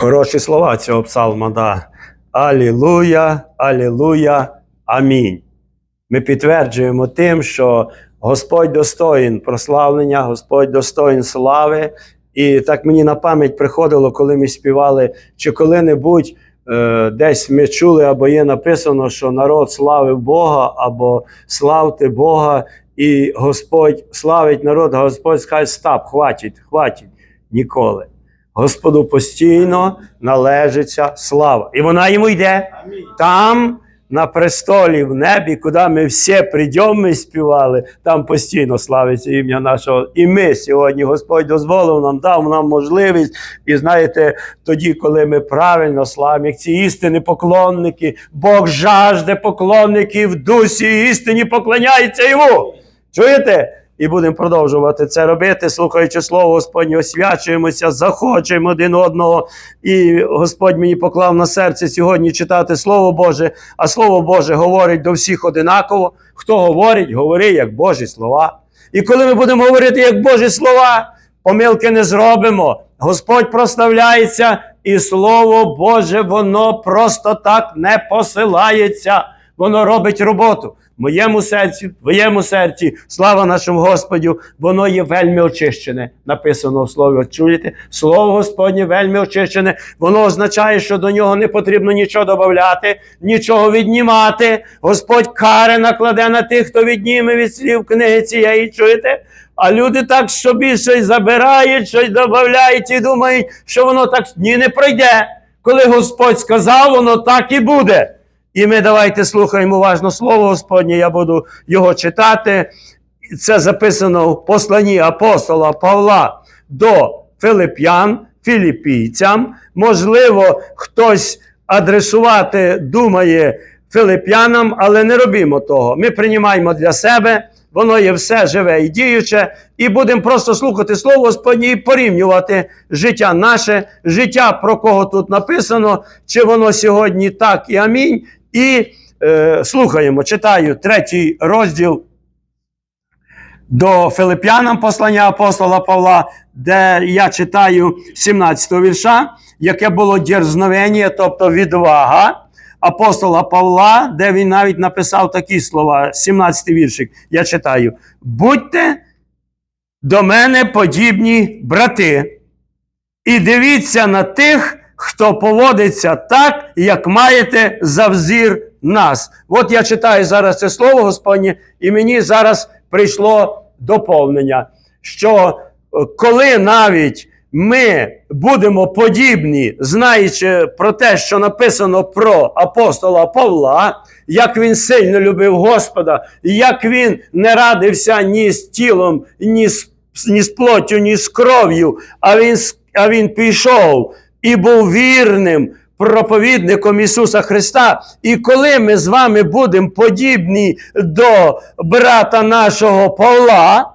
Хороші слова цього псалма, да. Алілуя, алілуя, амінь. Ми підтверджуємо тим, що Господь достоїн прославлення, Господь достоїн слави. І так мені на пам'ять приходило, коли ми співали, чи коли-небудь е, десь ми чули, або є написано, що народ славив Бога, або славте Бога, і Господь славить народ, а Господь скаже, стап, хватить, хватить. Ніколи. Господу постійно належиться слава. І вона йому йде. Там, на престолі в небі, куди ми всі прийдемо, ми співали, там постійно славиться ім'я нашого. І ми сьогодні, Господь дозволив нам, дав нам можливість. І знаєте, тоді, коли ми правильно славимо, як ці істини поклонники, Бог жажде поклонників в дусі істині поклоняється йому. Чуєте? І будемо продовжувати це робити, слухаючи слово Господнє, освячуємося, захочемо один одного. І Господь мені поклав на серце сьогодні читати Слово Боже, а Слово Боже говорить до всіх одинаково. Хто говорить, говори як Божі слова. І коли ми будемо говорити як Божі слова, помилки не зробимо. Господь проставляється, і Слово Боже, воно просто так не посилається. Воно робить роботу. В моєму серці, в твоєму серці, слава нашому Господю, воно є вельми очищене. Написано в слові. Чуєте? Слово Господнє вельми очищене. Воно означає, що до нього не потрібно нічого додати, нічого віднімати. Господь кари накладе на тих, хто відніме від слів книги цієї. Чуєте? А люди так собі щось забирають, щось додають і думають, що воно так ні не пройде. Коли Господь сказав, воно так і буде. І ми давайте слухаємо уважно слово Господнє, я буду його читати. Це записано в посланні апостола Павла до Филип'ян, філіпійцям. Можливо, хтось адресувати думає филип'янам, але не робімо того. Ми приймаємо для себе, воно є все живе і діюче, і будемо просто слухати слово Господнє і порівнювати життя наше, життя, про кого тут написано, чи воно сьогодні так і амінь. І е, слухаємо, читаю третій розділ до Филип'янам послання апостола Павла, де я читаю 17 вірша, яке було дерзновення, тобто відвага апостола Павла, де він навіть написав такі слова, 17 віршик. Я читаю: будьте до мене подібні брати, і дивіться на тих, хто поводиться так, як маєте за взір нас. От я читаю зараз це слово Господнє, і мені зараз прийшло доповнення, що е, коли навіть ми будемо подібні, знаючи про те, що написано про апостола Павла, як він сильно любив Господа, як він не радився ні з тілом, ні з, ні з плоттю, ні з кров'ю, а він, а він пішов і був вірним проповідником Ісуса Христа. І коли ми з вами будемо подібні до брата нашого Павла,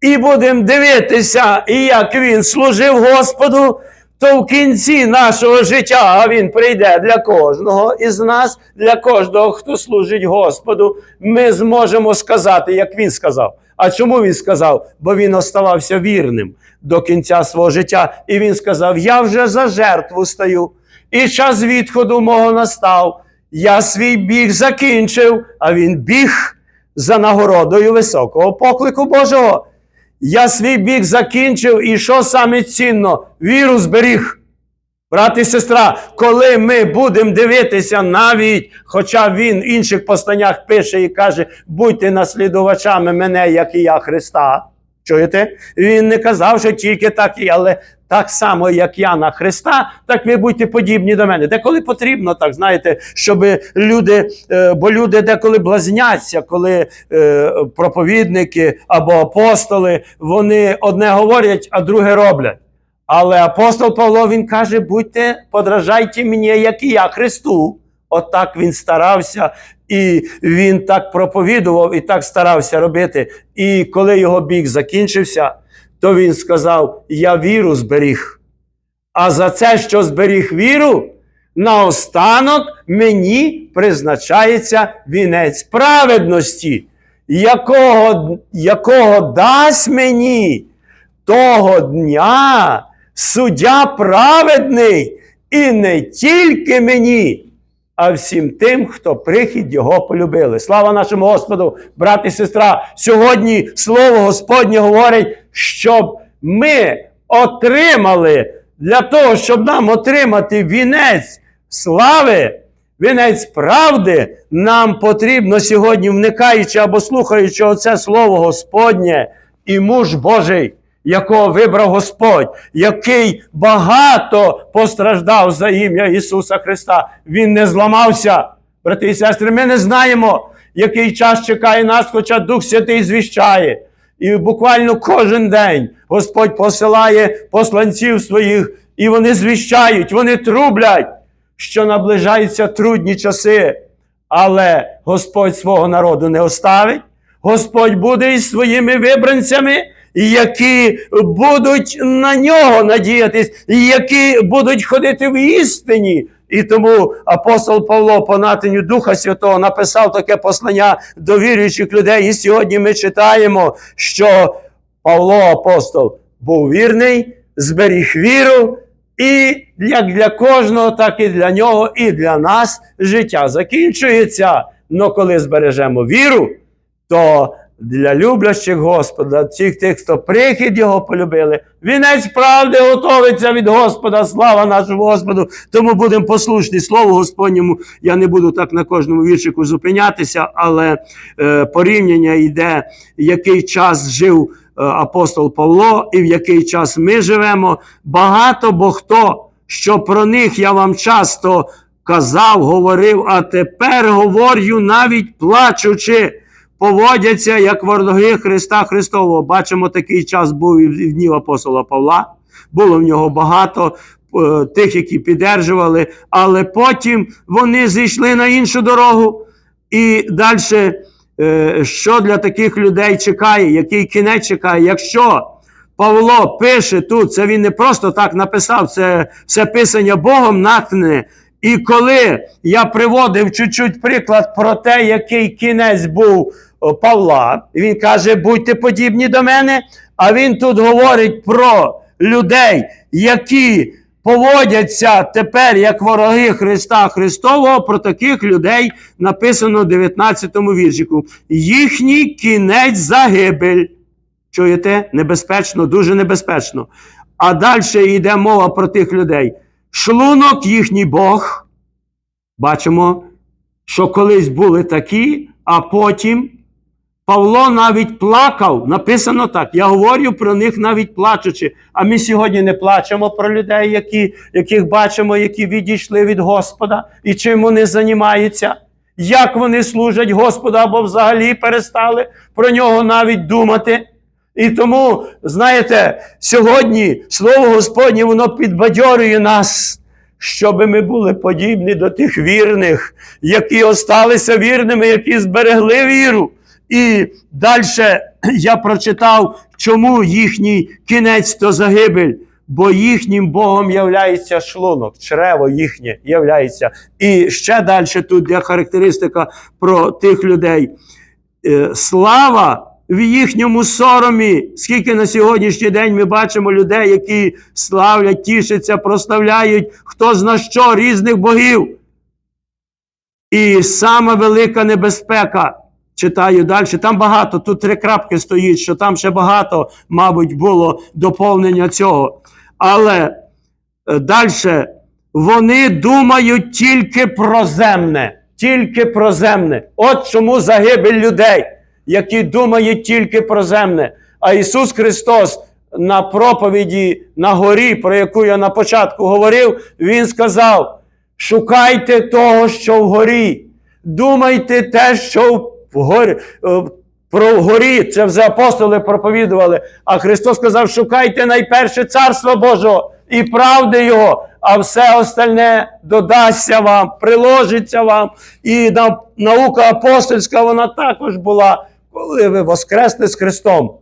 і будемо дивитися, як він служив Господу, то в кінці нашого життя він прийде для кожного із нас, для кожного, хто служить Господу, ми зможемо сказати, як він сказав. А чому він сказав? Бо він оставався вірним до кінця свого життя. І він сказав: Я вже за жертву стаю, і час відходу мого настав. Я свій біг закінчив, а він біг за нагородою високого поклику Божого. Я свій біг закінчив, і що саме цінно? Віру зберіг. Брат і сестра, коли ми будемо дивитися навіть, хоча він в інших постаннях пише і каже, будьте наслідувачами мене, як і я Христа. Чуєте? Він не казав, що тільки так, і, але так само, як я на Христа, так ви будьте подібні до мене. Деколи потрібно, так знаєте, щоб люди, е, бо люди деколи блазняться, коли е, проповідники або апостоли, вони одне говорять, а друге роблять. Але апостол Павло він каже: будьте, подражайте мені, як і я Христу. Отак він старався, і він так проповідував, і так старався робити. І коли його біг закінчився, то він сказав: Я віру зберіг. А за це, що зберіг віру, наостанок мені призначається вінець праведності, якого, якого дасть мені того дня суддя праведний, і не тільки мені, а всім тим, хто прихід його полюбили. Слава нашому Господу, брат і сестра. Сьогодні слово Господнє говорить, щоб ми отримали для того, щоб нам отримати вінець слави, вінець правди, нам потрібно сьогодні, вникаючи або слухаючи оце слово Господнє і муж Божий, якого вибрав Господь, який багато постраждав за ім'я Ісуса Христа. Він не зламався. Брати і сестри, ми не знаємо, який час чекає нас, хоча Дух Святий звіщає. І буквально кожен день Господь посилає посланців своїх, і вони звіщають, вони трублять, що наближаються трудні часи. Але Господь свого народу не оставить. Господь буде із своїми вибранцями, які будуть на нього надіятись, які будуть ходити в істині. І тому апостол Павло по натиню Духа Святого написав таке послання до віруючих людей. І сьогодні ми читаємо, що Павло апостол був вірний, зберіг віру, і як для кожного, так і для нього, і для нас життя закінчується. Но коли збережемо віру, то для люблящих Господа, всіх тих, хто прихід його полюбили, вінець правди готовиться від Господа, слава нашому Господу. Тому будемо послушні Слову Господньому. Я не буду так на кожному віршику зупинятися, але е, порівняння йде, який час жив е, апостол Павло і в який час ми живемо. Багато бо хто, що про них я вам часто казав, говорив, а тепер говорю навіть плачучи поводяться як вороги Христа Христового. Бачимо, такий час був і в днів апостола Павла. Було в нього багато е, тих, які піддержували, але потім вони зійшли на іншу дорогу. І далі, е, що для таких людей чекає, який кінець чекає, якщо Павло пише тут, це він не просто так написав, це все писання Богом натхнене. І коли я приводив чуть-чуть приклад про те, який кінець був Павла, він каже, будьте подібні до мене. А він тут говорить про людей, які поводяться тепер як вороги Христа Христового. Про таких людей написано в 19 віршику. Їхній кінець загибель. Чуєте? Небезпечно, дуже небезпечно. А далі йде мова про тих людей. Шлунок їхній Бог. Бачимо, що колись були такі, а потім Павло навіть плакав. Написано так. Я говорю про них навіть плачучи. А ми сьогодні не плачемо про людей, які, яких бачимо, які відійшли від Господа і чим вони займаються. Як вони служать Господу або взагалі перестали про нього навіть думати. І тому, знаєте, сьогодні Слово Господнє воно підбадьорює нас, щоб ми були подібні до тих вірних, які осталися вірними, які зберегли віру. І далі я прочитав, чому їхній кінець то загибель. Бо їхнім Богом являється шлунок, чрево їхнє являється. І ще далі тут є характеристика про тих людей. Е, Слава в їхньому соромі. Скільки на сьогоднішній день ми бачимо людей, які славлять, тішаться, прославляють хто зна що різних богів. І сама велика небезпека. Читаю далі. Там багато, тут три крапки стоїть, що там ще багато, мабуть, було доповнення цього. Але далі вони думають тільки про земне. Тільки про земне. От чому загибель людей, які думають тільки про земне. А Ісус Христос на проповіді на горі, про яку я на початку говорив, Він сказав: шукайте того, що вгорі, думайте те, що вгорі. е, Про вгорі, це вже апостоли проповідували. А Христос сказав: шукайте найперше царство Божого і правди Його, а все остальне додасться вам, приложиться вам. І на- наука апостольська вона також була, коли ви воскресли з Христом.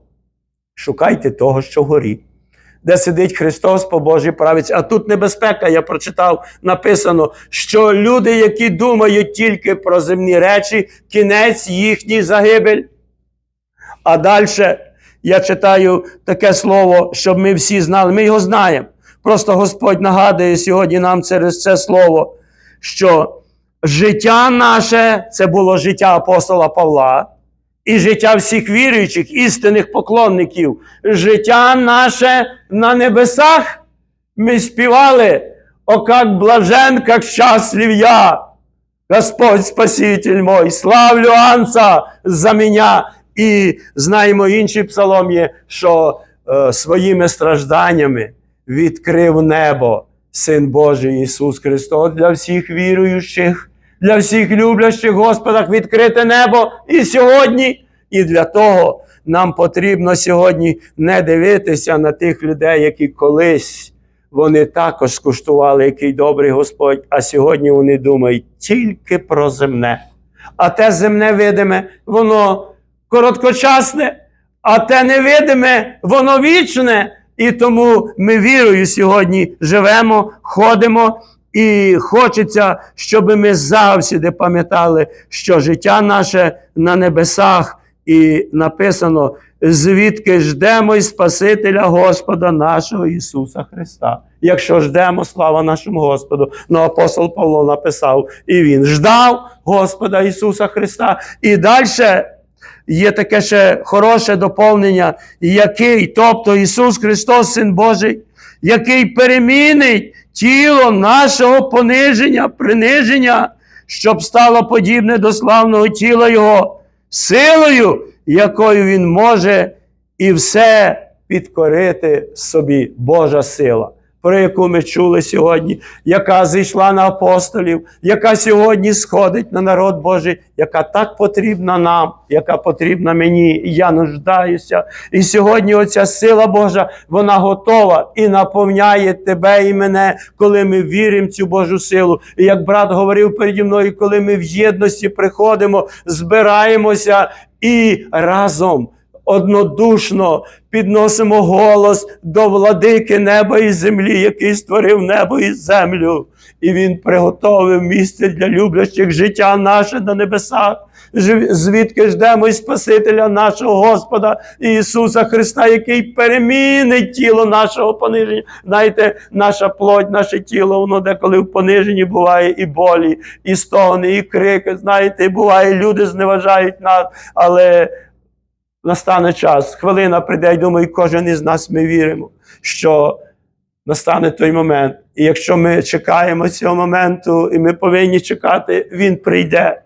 Шукайте того, що вгорі. Де сидить Христос по Божій правиці. А тут небезпека, я прочитав, написано, що люди, які думають тільки про земні речі, кінець їхній загибель. А далі я читаю таке слово, щоб ми всі знали. Ми його знаємо. Просто Господь нагадує сьогодні нам через це слово, що життя наше це було життя апостола Павла і життя всіх віруючих, істинних поклонників. Життя наше на небесах. Ми співали, о, как блажен, как счастлив я. Господь Спаситель мой, славлю Анца за меня. І знаємо інший псалом що е, своїми стражданнями відкрив небо Син Божий Ісус Христос для всіх віруючих, для всіх люблячих Господах відкрите небо і сьогодні. І для того нам потрібно сьогодні не дивитися на тих людей, які колись вони також скуштували, який добрий Господь, а сьогодні вони думають тільки про земне. А те земне видиме, воно короткочасне, а те невидиме, воно вічне. І тому ми вірою сьогодні живемо, ходимо, і хочеться, щоб ми завжди пам'ятали, що життя наше на небесах, і написано, звідки ждемо й Спасителя Господа нашого Ісуса Христа. Якщо ждемо, слава нашому Господу. Ну, апостол Павло написав, і він ждав Господа Ісуса Христа. І далі є таке ще хороше доповнення, який, тобто Ісус Христос, Син Божий, який перемінить тіло нашого пониження, приниження, щоб стало подібне до славного тіла Його, силою, якою Він може і все підкорити собі Божа сила. Про яку ми чули сьогодні, яка зійшла на апостолів, яка сьогодні сходить на народ Божий, яка так потрібна нам, яка потрібна мені, і я нуждаюся. І сьогодні оця сила Божа, вона готова і наповняє тебе і мене, коли ми віримо в цю Божу силу. І як брат говорив переді мною, коли ми в єдності приходимо, збираємося і разом однодушно підносимо голос до владики неба і землі, який створив небо і землю. І він приготовив місце для люблячих життя наше на небесах, звідки ждемо і Спасителя нашого Господа Ісуса Христа, який перемінить тіло нашого пониження. Знаєте, наша плоть, наше тіло, воно деколи в пониженні буває і болі, і стогни, і крики. Знаєте, буває, люди зневажають нас, але настане час, хвилина прийде, і думаю, кожен із нас ми віримо, що настане той момент. І якщо ми чекаємо цього моменту, і ми повинні чекати, він прийде.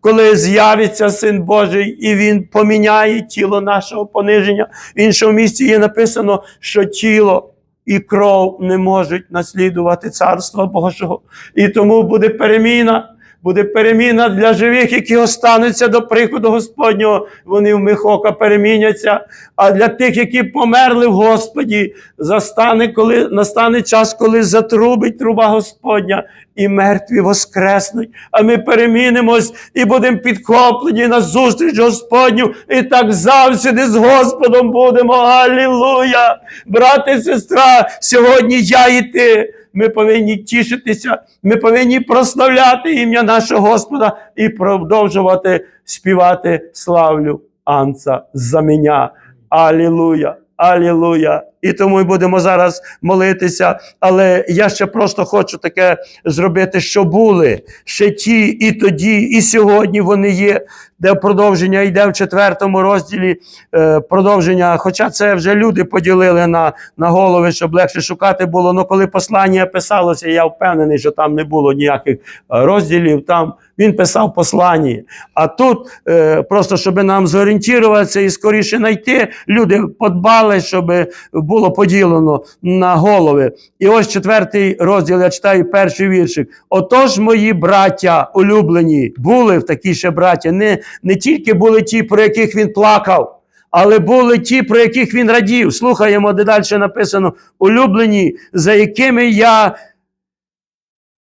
Коли з'явиться Син Божий, і Він поміняє тіло нашого пониження. В іншому місці є написано, що тіло і кров не можуть наслідувати Царства Божого. І тому буде переміна. Буде переміна для живих, які остануться до приходу Господнього. Вони в миг ока переміняться. А для тих, які померли в Господі, застане, коли настане час, коли затрубить труба Господня, і мертві воскреснуть. А ми перемінимось і будемо підхоплені на зустріч Господню. І так завжди з Господом будемо. Алілуя! Брате і сестра, сьогодні я і ти. Ми повинні тішитися, ми повинні прославляти ім'я нашого Господа і продовжувати співати славлю Анца за мене. Алілуя! Алілуя! І тому й будемо зараз молитися. Але я ще просто хочу таке зробити, що були ще ті, і тоді, і сьогодні вони є, де продовження йде в четвертому розділі. Е, продовження, хоча це вже люди поділили на, на голови, щоб легше шукати було. Ну коли послання писалося, я впевнений, що там не було ніяких е, розділів. Там він писав послання. А тут е, просто щоб нам зорієнтуватися і скоріше знайти, люди подбали, щоб було поділено на голови. І ось четвертий розділ, я читаю перший віршик. Отож, мої браття улюблені, були в такі ще браття, не, не тільки були ті, про яких він плакав. Але були ті, про яких він радів. Слухаємо, де далі написано: улюблені, за якими я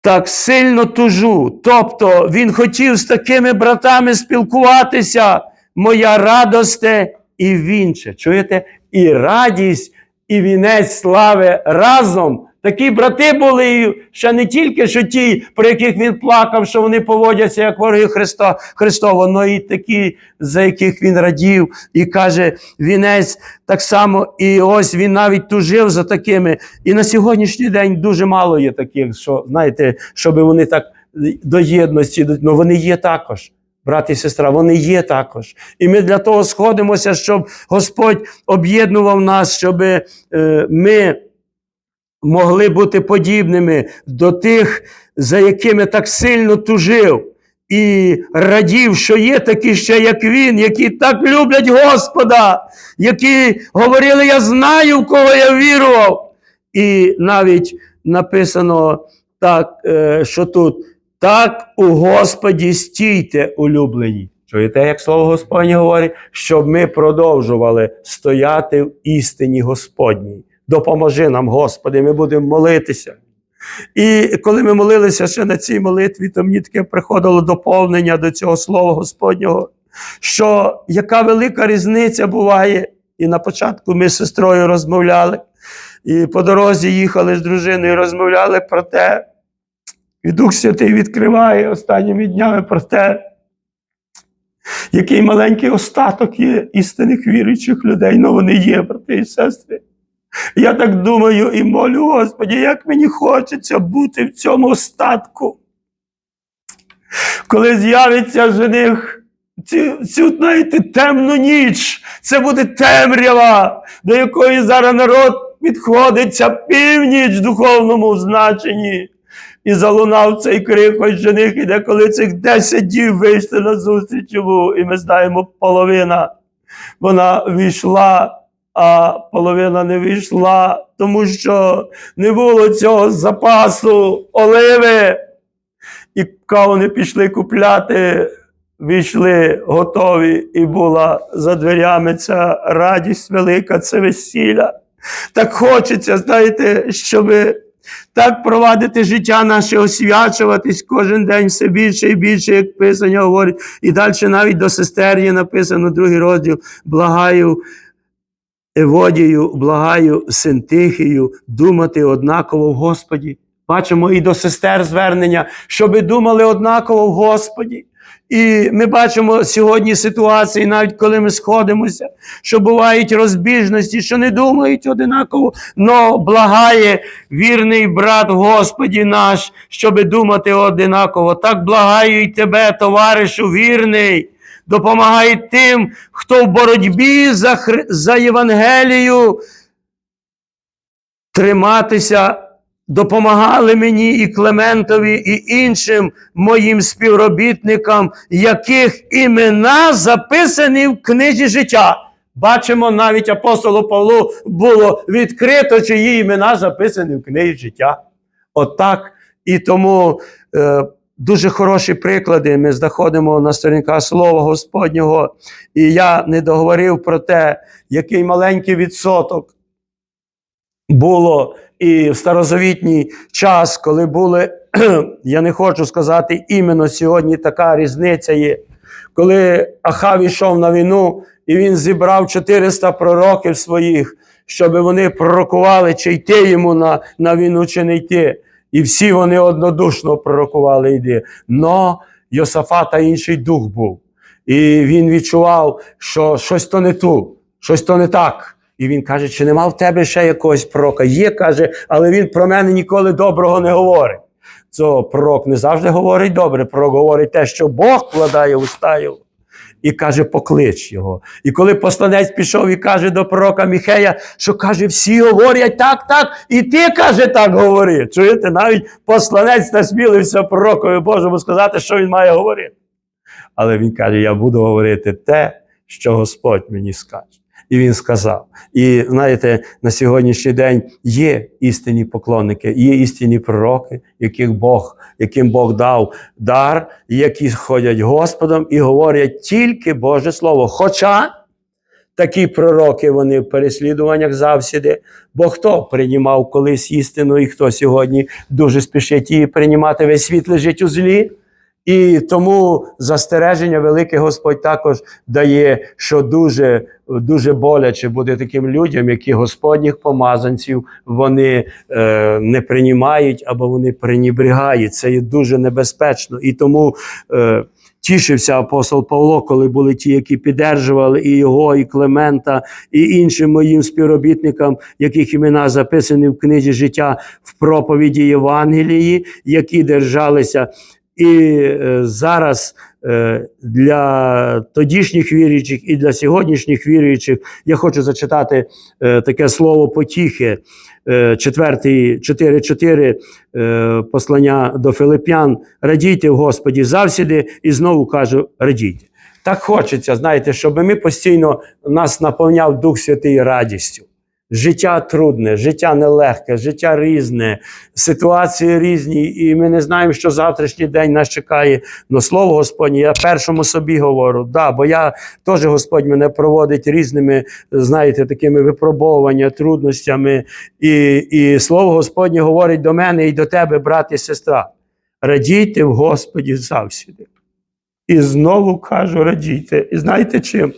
так сильно тужу. Тобто він хотів з такими братами спілкуватися. Моя радосте і вінче. Чуєте? І радість, і вінець слави разом Такі брати були ще не тільки що ті, про яких він плакав, що вони поводяться як вороги Христа Христова, але і такі, за яких він радів, і каже, вінець так само, і ось він навіть тужив за такими. І на сьогоднішній день дуже мало є таких, що знаєте, щоб вони так до єдності, ну вони є також. Брат і сестра, вони є також. І ми для того сходимося, щоб Господь об'єднував нас, щоб е, ми могли бути подібними до тих, за якими так сильно тужив. І радів, що є такі ще, як він, які так люблять Господа, які говорили, я знаю, в кого я вірував. І навіть написано так, е, що тут так у Господі стійте, улюблені. Чуєте, як слово Господнє говорить, щоб ми продовжували стояти в істині Господній. Допоможи нам, Господи, ми будемо молитися. І коли ми молилися ще на цій молитві, то мені таке приходило доповнення до цього слова Господнього, що яка велика різниця буває. І на початку ми з сестрою розмовляли, і по дорозі їхали з дружиною, розмовляли про те, і Дух Святий відкриває останніми днями про те, який маленький остаток є істинних віруючих людей, але вони є, брати і сестри. Я так думаю і молю, Господі, як мені хочеться бути в цьому остатку. Коли з'явиться жених, цю, цю знаєте, темну ніч, це буде темрява, до якої зараз народ підходиться північ в духовному значенні. І залунав цей крик, ось жених іде, коли цих 10 дів вийшли на зустріч йому, і ми знаємо, половина вона війшла, а половина не війшла, тому що не було цього запасу оливи. І вони пішли купляти, війшли готові, і була за дверями ця радість велика, це весілля. Так хочеться, знаєте, щоб так провадити життя наше, освячуватись кожен день все більше і більше, як Писання говорить. І далі навіть до сестер є написано другий розділ. Благаю Еводію, благаю Синтихію думати однаково в Господі. Бачимо і до сестер звернення, щоби думали однаково в Господі. І ми бачимо сьогодні ситуації, навіть коли ми сходимося, що бувають розбіжності, що не думають одинаково, но благає вірний брат Господі наш, щоби думати одинаково. Так благаю й тебе, товаришу вірний. Допомагай тим, хто в боротьбі за, Хри... за Євангелію триматися допомагали мені і Клементові, і іншим моїм співробітникам, яких імена записані в книзі життя. Бачимо, навіть апостолу Павлу було відкрито, чиї імена записані в книзі життя. Отак. І тому е, дуже хороші приклади. Ми знаходимо на сторінках Слова Господнього. І я не договорив про те, який маленький відсоток було і в старозавітній час, коли були, я не хочу сказати, іменно сьогодні така різниця є. Коли Ахав йшов на війну, і він зібрав 400 пророків своїх, щоб вони пророкували, чи йти йому на, на війну, чи не йти. І всі вони однодушно пророкували йди. Но Йосафата інший дух був. І він відчував, що щось то не ту, щось то не так. І він каже, чи нема в тебе ще якогось пророка? Є, каже, але він про мене ніколи доброго не говорить. Це пророк не завжди говорить добре, пророк говорить те, що Бог вкладає уста його. І каже, поклич його. І коли посланець пішов і каже до пророка Міхея, що каже, всі говорять так, так, і ти каже, так говори. Чуєте, навіть посланець насмілився пророкові Божому сказати, що він має говорити. Але він каже: Я буду говорити те, що Господь мені скаже. І він сказав. І знаєте, на сьогоднішній день є істинні поклонники, є істинні пророки, яких Бог, яким Бог дав дар, які ходять Господом і говорять тільки Боже Слово. Хоча такі пророки вони в переслідуваннях завсіди. Бо хто приймав колись істину, і хто сьогодні дуже спішить її приймати, весь світ лежить у злі. І тому застереження велике Господь також дає, що дуже, дуже боляче буде таким людям, які Господніх помазанців вони е, не приймають або вони пренебрігають. Це є дуже небезпечно. І тому е, тішився апостол Павло, коли були ті, які піддержували і його, і Клемента, і іншим моїм співробітникам, яких імена записані в книзі життя в проповіді Євангелії, які держалися. І е, зараз е, для тодішніх віруючих і для сьогоднішніх віруючих я хочу зачитати е, таке слово потіхи, е, 4.4 е, послання до Филип'ян. Радійте в Господі завсіди, і знову кажу, радійте. Так хочеться, знаєте, щоб ми постійно нас наповняв Дух Святий радістю. Життя трудне, життя нелегке, життя різне, ситуації різні, і ми не знаємо, що завтрашній день нас чекає. Но слово Господнє, я першому собі говорю, да, бо я теж Господь мене проводить різними, знаєте, такими випробовуваннями, трудностями. І, і слово Господнє говорить до мене і до тебе, брат і сестра. Радійте в Господі завсіди. І знову кажу, радійте. І знаєте чим?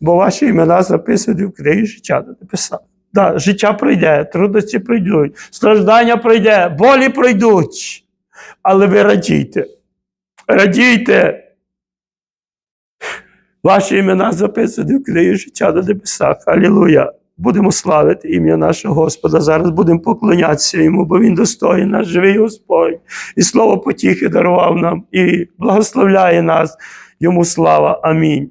Бо ваші імена записані в книгі життя написав. Да, життя пройде, трудності пройдуть, страждання пройде, болі пройдуть. Але ви радійте. Радійте. Ваші імена записані в книгі життя на небесах. Алілуя. Будемо славити ім'я нашого Господа. Зараз будемо поклонятися йому, бо Він достоїн наш живий Господь. І слово потіхи дарував нам і благословляє нас. Йому слава. Амінь.